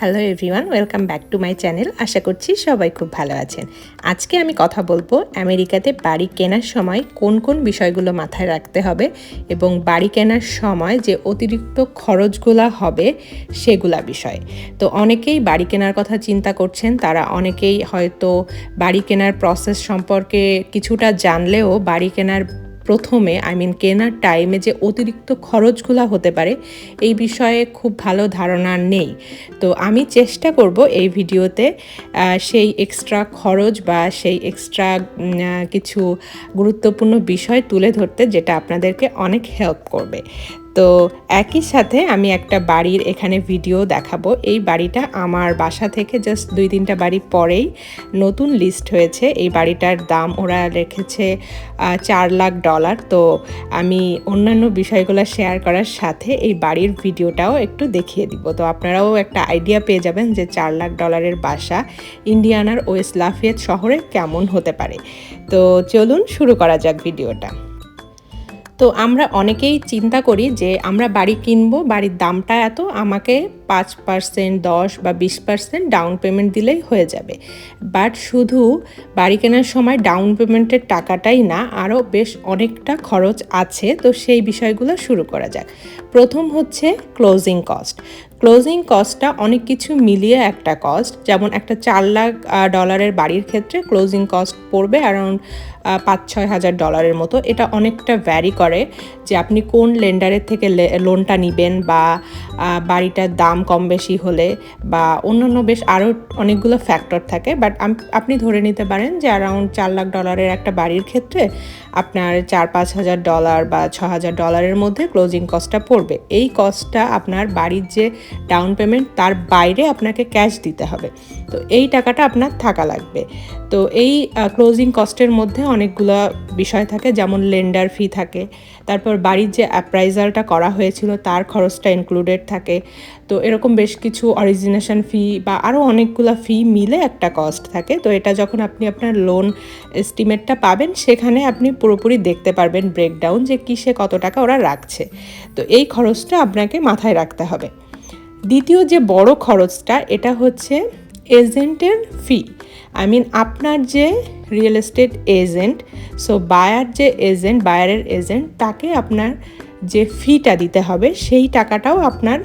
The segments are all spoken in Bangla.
Hello everyone welcome back to my channel আশা করছি সবাই খুব ভালো আছেন। আজকে আমি কথা বলব আমেরিকাতে বাড়ি কেনার সময় কোন কোন বিষয়গুলো মাথায় রাখতে হবে এবং বাড়ি কেনার সময় যে অতিরিক্ত খরচগুলো হবে সেগুলা বিষয়। তো অনেকেই বাড়ি কেনার কথা চিন্তা করছেন, তারা অনেকেই হয়তো বাড়ি কেনার প্রসেস সম্পর্কে কিছুটা জানলেও বাড়ি কেনার প্রথমে আই মিন কেনার টাইমে যে অতিরিক্ত খরচগুলো হতে পারে, এই বিষয়ে খুব ভালো ধারণা নেই। তো আমি চেষ্টা করব এই ভিডিওতে সেই এক্সট্রা খরচ বা সেই এক্সট্রা কিছু গুরুত্বপূর্ণ বিষয় তুলে ধরতে, যেটা আপনাদেরকে অনেক হেল্প করবে। তো একই সাথে আমি একটা বাড়ির এখানে ভিডিও দেখাবো। এই বাড়িটা আমার বাসা থেকে জাস্ট দুই তিনটা বাড়ি পরেই নতুন লিস্ট হয়েছে। এই বাড়িটার দাম ওরা রেখেছে চার লাখ ডলার তো আমি অন্যান্য বিষয়গুলো শেয়ার করার সাথে এই বাড়ির ভিডিওটাও একটু দেখিয়ে দিব। তো আপনারাও একটা আইডিয়া পেয়ে যাবেন যে চার লাখ ডলারের বাসা ইন্ডিয়ানার ওয়েস্ট লাফিয়েত শহরে কেমন হতে পারে। তো চলুন শুরু করা যাক ভিডিওটা তো আমরা অনেকেই চিন্তা করি যে আমরা বাড়ি কিনবো বাড়ির দামটা এত আমাকে পাঁচ পার্সেন্ট, দশ বা বিশ পার্সেন্ট ডাউন পেমেন্ট দিলেই হয়ে যাবে। বাট শুধু বাড়ি কেনার সময় ডাউন পেমেন্টের টাকাটাই না, আরও বেশ অনেকটা খরচ আছে। তো সেই বিষয়গুলো শুরু করা যাক। প্রথম হচ্ছে ক্লোজিং কস্ট ক্লোজিং কস্টটা অনেক কিছু মিলিয়ে একটা কস্ট যেমন একটা চার লাখ ডলারের বাড়ির ক্ষেত্রে ক্লোজিং কস্ট পড়বে অ্যারাউন্ড পাঁচ ছয় হাজার ডলারের মতো। এটা অনেকটা ভ্যারি করে যে আপনি কোন লেন্ডারের থেকে লোনটা নেবেন বা বাড়িটার দাম কম বেশি হলে বা অন্যান্য বেশ আরও অনেকগুলো ফ্যাক্টর থাকে বাট আপনি ধরে নিতে পারেন যে অ্যারাউন্ড চার লাখ ডলারের একটা বাড়ির ক্ষেত্রে আপনার চার পাঁচ হাজার ডলার বা ছ হাজার ডলারের মধ্যে ক্লোজিং কস্টটা পড়বে। এই কস্টটা আপনার বাড়ির যে ডাউন পেমেন্ট তার বাইরে আপনাকে ক্যাশ দিতে হবে। তো এই টাকাটা আপনার থাকা লাগবে। তো এই ক্লোজিং কস্টের মধ্যে অনেকগুলো বিষয় থাকে, যেমন লেন্ডার ফি থাকে তারপর বাড়ির যে অ্যাপ্রাইজালটা করা হয়েছিল, তার খরচটা ইনক্লুডেড থাকে। তো এরকম বেশ কিছু অরিজিনেশন ফি বা আরও অনেকগুলো ফি মিলে একটা কস্ট থাকে। তো এটা যখন আপনি আপনার লোন এস্টিমেটটা পাবেন, সেখানে আপনি পুরোপুরি দেখতে পারবেন ব্রেকডাউন যে কিসে কত টাকা ওরা রাখছে। তো এই খরচটা আপনাকে মাথায় রাখতে হবে। দ্বিতীয় যে বড় খরচটা, এটা হচ্ছে এজেন্টের ফি আই মিন আপনার যে real estate agent so buyer যে এজেন্ট বায়ারের এজেন্ট তাকে আপনার যে ফিটা দিতে হবে, সেই টাকাটাও আপনার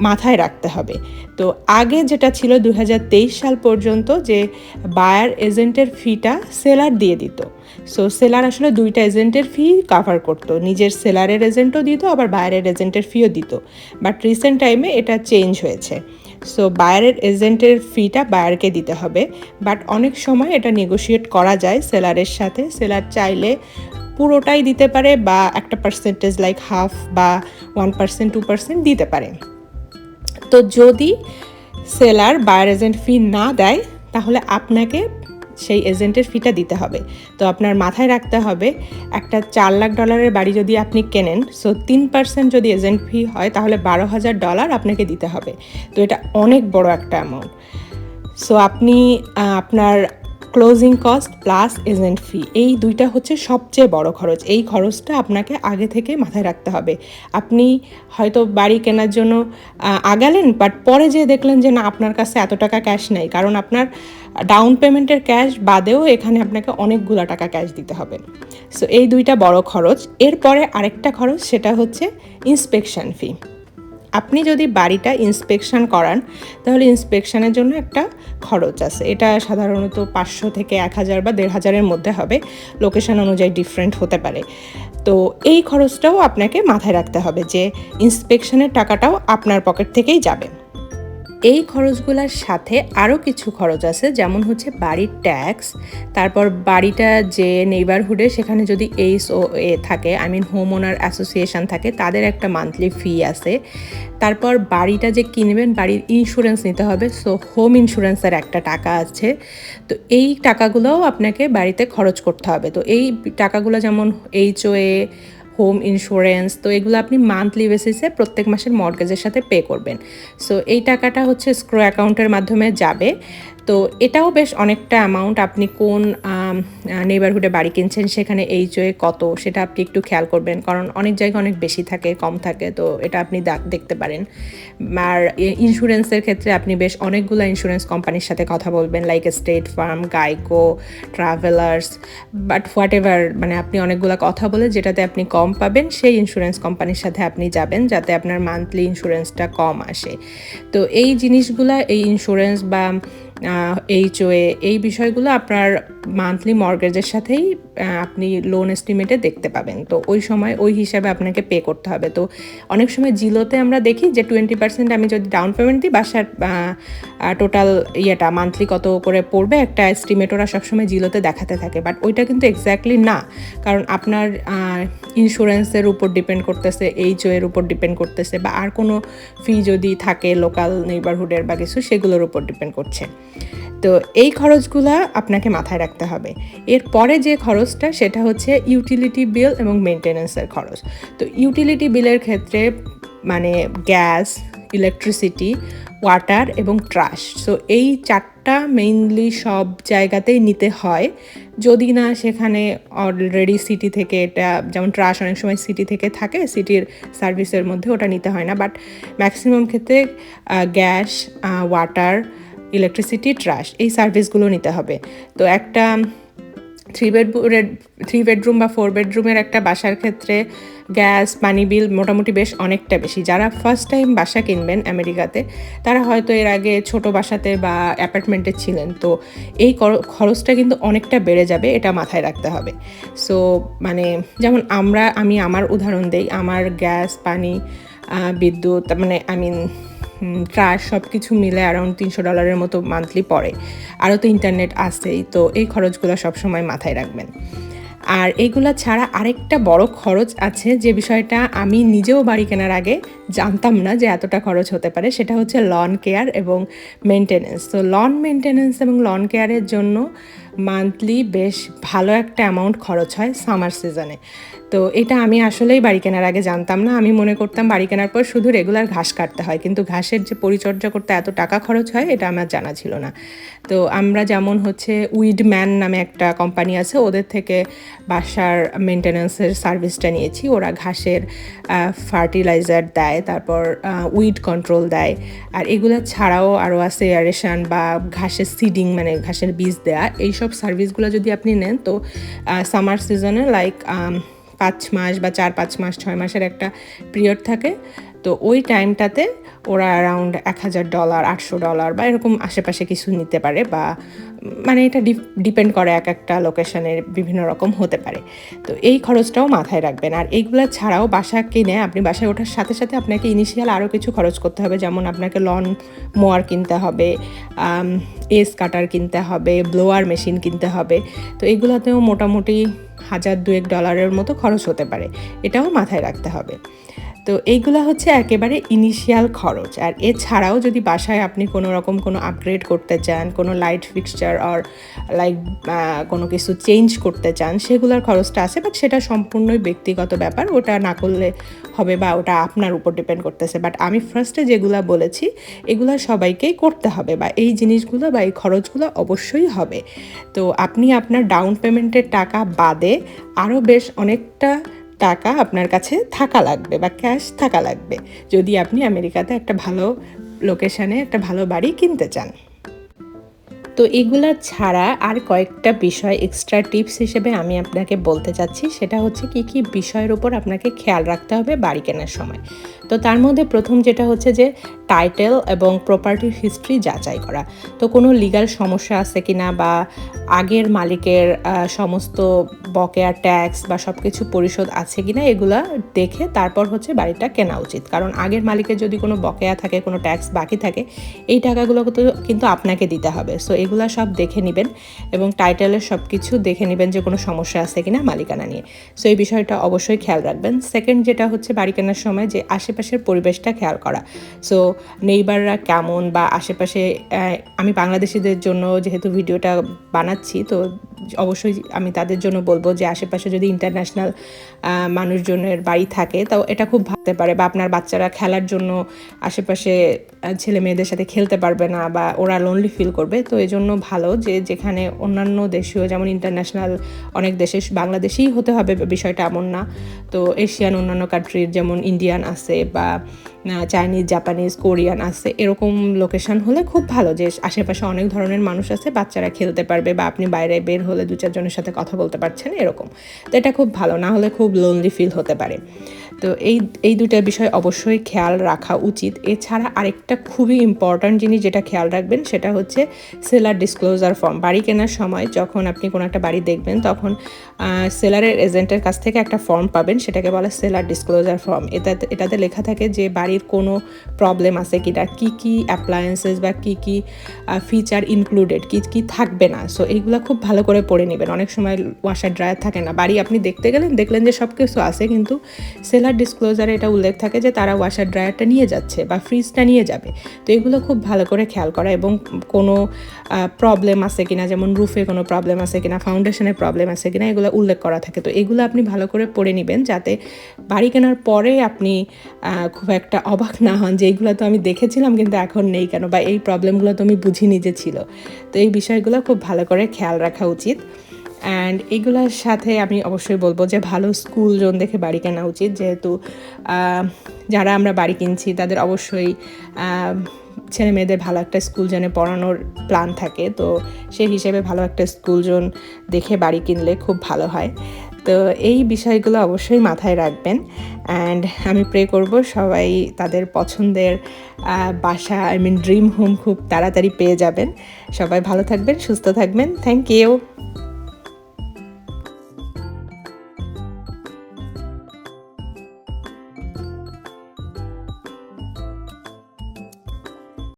মাথায় রাখতে হবে। তো আগে যেটা ছিল দুই হাজার তেইশ সাল পর্যন্ত যে বায়ার এজেন্টের ফিটা সেলার দিয়ে দিত। সো সেলার আসলে দুইটা এজেন্টের ফি কাভার করতো। নিজের সেলারের এজেন্টও দিত, আবার বায়ারের এজেন্টের ফিও দিত। বাট রিসেন্ট টাইমে এটা চেঞ্জ হয়েছে। সো বায়ারের এজেন্টের ফিটা বায়ারকে দিতে হবে। বাট অনেক সময় এটা নেগোশিয়েট করা যায় সেলারের সাথে। সেলার চাইলে পুরোটাই দিতে পারে বা একটা পার্সেন্টেজ লাইক হাফ বা ওয়ান পার্সেন্ট টু পার্সেন্ট দিতে পারে। তো যদি সেলার বায়ার এজেন্ট ফি না দেয়, তাহলে আপনাকে সেই এজেন্টের ফিটা দিতে হবে। তো আপনার মাথায় রাখতে হবে, একটা চার লাখ ডলারের বাড়ি যদি আপনি কেনেন সো তিন পার্সেন্ট যদি এজেন্ট ফি হয়, তাহলে বারো হাজার ডলার আপনাকে দিতে হবে। তো এটা অনেক বড় একটা অ্যামাউন্ট সো আপনি আপনার closing cost plus agent fee এই দুইটা হচ্ছে সবচেয়ে বড় খরচ। এই খরচটা আপনাকে আগে থেকে মাথায় রাখতে হবে। আপনি হয়তো বাড়ি কেনার জন্য আগালেন বাট পরে যেয়ে দেখলেন যে না, আপনার কাছে এত টাকা ক্যাশ নেই, কারণ আপনার ডাউন পেমেন্টের ক্যাশ বাদেও এখানে আপনাকে অনেকগুলো টাকা ক্যাশ দিতে হবে। সো এই দুইটা বড় খরচ। এরপরে আরেকটা খরচ, সেটা হচ্ছে ইন্সপেকশন ফি আপনি যদি বাড়িটা ইন্সপেকশান করান, তাহলে ইন্সপেকশানের জন্য একটা খরচ আছে। এটা সাধারণত পাঁচশো থেকে এক হাজার বা দেড় হাজারের মধ্যে হবে। লোকেশন অনুযায়ী ডিফারেন্ট হতে পারে। তো এই খরচটাও আপনাকে মাথায় রাখতে হবে যে ইন্সপেকশনের টাকাটাও আপনার পকেট থেকেই যাবে। এই খরচগুলোর সাথে আরও কিছু খরচ আছে, যেমন হচ্ছে বাড়ির ট্যাক্স তারপর বাড়িটা যে নেইবারহুডে সেখানে যদি এইস ও এ থাকে I mean home owner association থাকে, তাদের একটা মান্থলি ফি আছে। তারপর বাড়িটা যে কিনবেন, বাড়ির ইন্স্যুরেন্স নিতে হবে সো হোম ইন্স্যুরেন্সের একটা টাকা আছে। তো এই টাকাগুলোও আপনাকে বাড়িতে খরচ করতে হবে। তো এই টাকাগুলো যেমন এইচওএ হোম ইন্স্যুরেন্স তো এগুলো আপনি মান্থলি বেসিসে প্রত্যেক মাসের মর্গেজের সাথে পে করবেন। সো এই টাকাটা হচ্ছে স্ক্রো অ্যাকাউন্টের মাধ্যমে যাবে। তো এটাও বেশ অনেকটা অ্যামাউন্ট আপনি কোন নেবারহুডে বাড়ি কিনছেন, সেখানে এইচওয়ে কত, সেটা আপনি একটু খেয়াল করবেন। কারণ অনেক জায়গায় অনেক বেশি থাকে, কম থাকে, তো এটা আপনি দেখতে পারেন। আর ইন্স্যুরেন্সের ক্ষেত্রে আপনি বেশ অনেকগুলো ইন্স্যুরেন্স কোম্পানির সাথে কথা বলবেন like State Farm GEICO Travelers but whatever মানে আপনি অনেকগুলো কথা বলে যেটাতে আপনি কম পাবেন, সেই ইন্স্যুরেন্স কোম্পানির সাথে আপনি যাবেন, যাতে আপনার মান্থলি ইন্স্যুরেন্সটা কম আসে। তো এই জিনিসগুলা, এই ইন্স্যুরেন্স বা এইচওএ এই বিষয়গুলো আপনার মান্থলি মর্গেজের সাথেই আপনি লোন এস্টিমেটে দেখতে পাবেন। তো ওই সময় ওই হিসাবে আপনাকে পে করতে হবে। তো অনেক সময় জিলোতে আমরা দেখি যে টোয়েন্টি পার্সেন্ট আমি যদি ডাউন পেমেন্ট দিই, বাসার টোটাল ইয়েটা মান্থলি কত করে পড়বে একটা এস্টিমেট ওরা সবসময় জিলোতে দেখাতে থাকে। বাট ওইটা কিন্তু এক্স্যাক্টলি না। কারণ আপনার ইন্স্যুরেন্সের উপর ডিপেন্ড করতেছে এইচও এর উপর ডিপেন্ড করতেছে বা আর কোনো ফি যদি থাকে লোকাল নেইবারহুডের বা কিছু, সেগুলোর উপর ডিপেন্ড করছে। তো এই খরচগুলো আপনাকে মাথায় রাখতে হবে। এরপরে যে খরচটা, সেটা হচ্ছে ইউটিলিটি বিল এবং মেনটেন্যান্সের খরচ। তো ইউটিলিটি বিলের ক্ষেত্রে মানে গ্যাস ইলেকট্রিসিটি ওয়াটার এবং ট্রাশ সো এই চারটা মেইনলি সব জায়গাতেই নিতে হয়। যদি না সেখানে অলরেডি সিটি থেকে এটা, যেমন ট্রাশ অনেক সময় সিটি থেকে থাকে সিটির সার্ভিসের মধ্যে ওটা নিতে হয় না। বাট ম্যাক্সিমাম ক্ষেত্রে গ্যাস ওয়াটার ইলেকট্রিসিটি ট্রাশ এই সার্ভিসগুলো নিতে হবে। তো একটা থ্রি বেড থ্রি বেডরুম বা ফোর বেডরুমের একটা বাসার ক্ষেত্রে গ্যাস পানি বিল মোটামুটি বেশ অনেকটা বেশি। যারা ফার্স্ট টাইম বাসা কিনবেন আমেরিকাতে, তারা হয়তো এর আগে ছোট বাসাতে বা অ্যাপার্টমেন্টে ছিলেন। তো এই খরচটা কিন্তু অনেকটা বেড়ে যাবে, এটা মাথায় রাখতে হবে। সো মানে যেমন আমরা, আমি আমার উদাহরণ দেই, আমার গ্যাস পানি বিদ্যুৎ মানে আই মিন ট্রাশ সব কিছু মিলে অ্যারাউন্ড তিনশো ডলারের মতো মান্থলি পড়ে। আরও তো ইন্টারনেট আসেই তো এই খরচগুলো সবসময় মাথায় রাখবেন। আর এইগুলা ছাড়া আরেকটা বড় খরচ আছে, যে বিষয়টা আমি নিজেও বাড়ি কেনার আগে জানতাম না যে এতটা খরচ হতে পারে, সেটা হচ্ছে লন কেয়ার এবং মেনটেনেন্স তো লন মেনটেনেন্স এবং লন কেয়ারের জন্য মান্থলি বেশ ভালো একটা অ্যামাউন্ট খরচ হয় সামার সিজনে তো এটা আমি আসলেই বাড়ি কেনার আগে জানতাম না। আমি মনে করতাম বাড়ি কেনার পর শুধু রেগুলার ঘাস কাটতে হয়। কিন্তু ঘাসের যে পরিচর্যা করতে এত টাকা খরচ হয়, এটা আমার জানা ছিল না। তো আমরা যেমন হচ্ছে উইডম্যান নামে একটা কোম্পানি আছে, ওদের থেকে বাসার মেনটেন্যান্সের সার্ভিসটা নিয়েছি। ওরা ঘাসের ফার্টিলাইজার দেয়, তারপর উইড কন্ট্রোল দেয়। আর এগুলো ছাড়াও আরও আছে এয়ারেশন বা ঘাসের সিডিং মানে ঘাসের বীজ দেয়া। এইসব সার্ভিসগুলো যদি আপনি নেন, তো সামার সিজনে লাইক পাঁচ মাস বা চার পাঁচ মাস, ছয় মাসের একটা পিরিয়ড থাকে। তো ওই টাইমটাতে ওরা অ্যারাউন্ড এক হাজার ডলার আটশো ডলার বা এরকম আশেপাশে কিছু নিতে পারে বা মানে এটা ডিপেন্ড করে এক একটা লোকেশনের বিভিন্ন রকম হতে পারে। তো এই খরচটাও মাথায় রাখবেন। আর এইগুলো ছাড়াও বাসা কিনে আপনি বাসায় ওঠার সাথে সাথে আপনাকে ইনিশিয়াল আরও কিছু খরচ করতে হবে। যেমন আপনাকে লন মোয়ার কিনতে হবে এস কাটার কিনতে হবে ব্লোয়ার মেশিন কিনতে হবে। তো এইগুলোতেও মোটামুটি হাজার দুয়েক ডলারের মতো খরচ হতে পারে। এটাও মাথায় রাখতে হবে। তো এইগুলো হচ্ছে একেবারে ইনিশিয়াল খরচ। আর এছাড়াও যদি বাসায় আপনি কোনো রকম কোনো আপগ্রেড করতে চান, কোনো লাইট ফিক্সচার আর লাইক কোনো কিছু চেঞ্জ করতে চান, সেগুলোর খরচটা আছে বাট সেটা সম্পূর্ণই ব্যক্তিগত ব্যাপার। ওটা না করলে হবে বা ওটা আপনার উপর ডিপেন্ড করতেছে। বাট আমি ফার্স্টে যেগুলো বলেছি, এগুলো সবাইকেই করতে হবে বা এই জিনিসগুলো বা এই খরচগুলো অবশ্যই হবে। তো আপনি আপনার ডাউন পেমেন্টের টাকা বাদে আরও বেশ অনেকটা টাকা আপনার কাছে থাকা লাগবে বা ক্যাশ থাকা লাগবে। যদি আপনি আমেরিকাতে একটা ভালো লোকেশানে একটা ভালো বাড়ি কিনতে চান। তো এগুলা ছাড়া আর কয়েকটা বিষয় এক্সট্রা টিপস হিসেবে আমি আপনাকে বলতে চাচ্ছি। সেটা হচ্ছে কি কি বিষয়ের উপর আপনাকে খেয়াল রাখতে হবে বাড়ি কেনার সময়। তো তার মধ্যে প্রথম যেটা হচ্ছে যে টাইটেল এবং প্রপার্টির হিস্ট্রি যাচাই করা। তো কোনো লিগাল সমস্যা আছে কি না বা আগের মালিকের সমস্ত বকেয়া ট্যাক্স বা সব কিছু পরিশোধ আছে কি না এগুলা দেখে তারপর হচ্ছে বাড়িটা কেনা উচিত। কারণ আগের মালিকের যদি কোনো বকেয়া থাকে, কোনো ট্যাক্স বাকি থাকে, এই টাকাগুলো কিন্তু আপনাকে দিতে হবে। সো এগুলা সব দেখে নেবেন এবং টাইটেলের সব কিছু দেখে নেবেন যে কোনো সমস্যা আছে কিনা মালিকানা নিয়ে। সো এই বিষয়টা অবশ্যই খেয়াল রাখবেন। সেকেন্ড যেটা হচ্ছে বাড়ি কেনার সময় যে আশেপাশের পরিবেশটা খেয়াল করা। সো নেইবাররা কেমন বা আশেপাশে আমি বাংলাদেশিদের জন্য যেহেতু ভিডিওটা বানাচ্ছি, তো অবশ্যই আমি তাদের জন্য বলব যে আশেপাশে যদি ইন্টারন্যাশনাল মানুষজনের বাড়ি থাকে, তাও এটা খুব ভাবতে পারে বা আপনার বাচ্চারা খেলার জন্য আশেপাশে ছেলে মেয়েদের সাথে খেলতে পারবে না বা ওরা লোনলি ফিল করবে। তো এই জন্য ভালো যে যেখানে অন্যান্য দেশীয় যেমন ইন্টারন্যাশনাল অনেক দেশে বাংলাদেশেই হতে হবে বিষয়টা এমন না। তো এশিয়ান অন্যান্য কান্ট্রির যেমন ইন্ডিয়ান আছে বা চাইনিজ জাপানিজ কোরিয়ান আছে, এরকম লোকেশন হলে খুব ভালো যে আশেপাশে অনেক ধরনের মানুষ আছে, বাচ্চারা খেলতে পারবে বা আপনি বাইরে বের হলে দু চারজনের সাথে কথা বলতে পারছেন এরকম। তো এটা খুব ভালো, না হলে খুব লোনলি ফিল হতে পারে। তো এই এই দুটা বিষয় অবশ্যই খেয়াল রাখা উচিত। এছাড়া আরেকটা খুবই ইম্পর্ট্যান্ট জিনিস যেটা খেয়াল রাখবেন সেটা হচ্ছে সেলার ডিসক্লোজার ফর্ম বাড়ি কেনার সময় যখন আপনি কোনো একটা বাড়ি দেখবেন, তখন সেলারের এজেন্টের কাছ থেকে একটা ফর্ম পাবেন, সেটাকে বলে সেলার ডিসক্লোজার ফর্ম এটাতে এটাতে লেখা থাকে যে বাড়ির কোনো প্রবলেম আছে কিনা, কী কী অ্যাপ্লায়েন্সেস বা কী কী ফিচার ইনক্লুডেড কী কী থাকবে না। সো এইগুলো খুব ভালো করে পড়ে নেবেন। অনেক সময় ওয়াশার ড্রায়ার থাকে না। বাড়ি আপনি দেখতে গেলেন, দেখলেন যে সব কিছু আছে, কিন্তু সেলার ডিসক্লোজারে এটা উল্লেখ থাকে যে তারা ওয়াশার ড্রায়ারটা নিয়ে যাচ্ছে বা ফ্রিজটা নিয়ে যাবে। তো এগুলো খুব ভালো করে খেয়াল করা এবং কোনো প্রবলেম আছে কিনা, যেমন রুফে কোনো প্রবলেম আছে কিনা ফাউন্ডেশনের প্রবলেম আছে কিনা, এগুলো উল্লেখ করা থাকে। তো এগুলো আপনি ভালো করে পড়ে নেবেন যাতে বাড়ি কেনার পরে আপনি খুব একটা অবাক না হন যে এইগুলো তো আমি দেখেছিলাম কিন্তু এখন নেই কেন বা এই প্রবলেমগুলো তো আমি বুঝিনি যে ছিল। তো এই বিষয়গুলো খুব ভালো করে খেয়াল রাখা উচিত। অ্যান্ড এগুলোর সাথে আমি অবশ্যই বলব যে ভালো স্কুল জোন দেখে বাড়ি কেনা উচিত। যেহেতু যারা আমরা বাড়ি কিনছি, তাদের অবশ্যই ছেলে মেয়েদের ভালো একটা স্কুল জোনে পড়ানোর প্ল্যান থাকে। তো সেই হিসেবে ভালো একটা স্কুল জোন দেখে বাড়ি কিনলে খুব ভালো হয়। তো এই বিষয়গুলো অবশ্যই মাথায় রাখবেন। অ্যান্ড আমি প্রে করব সবাই তাদের পছন্দের বাসা আই মিন ড্রিম হোম খুব তাড়াতাড়ি পেয়ে যাবেন। সবাই ভালো থাকবেন, সুস্থ থাকবেন। Thank you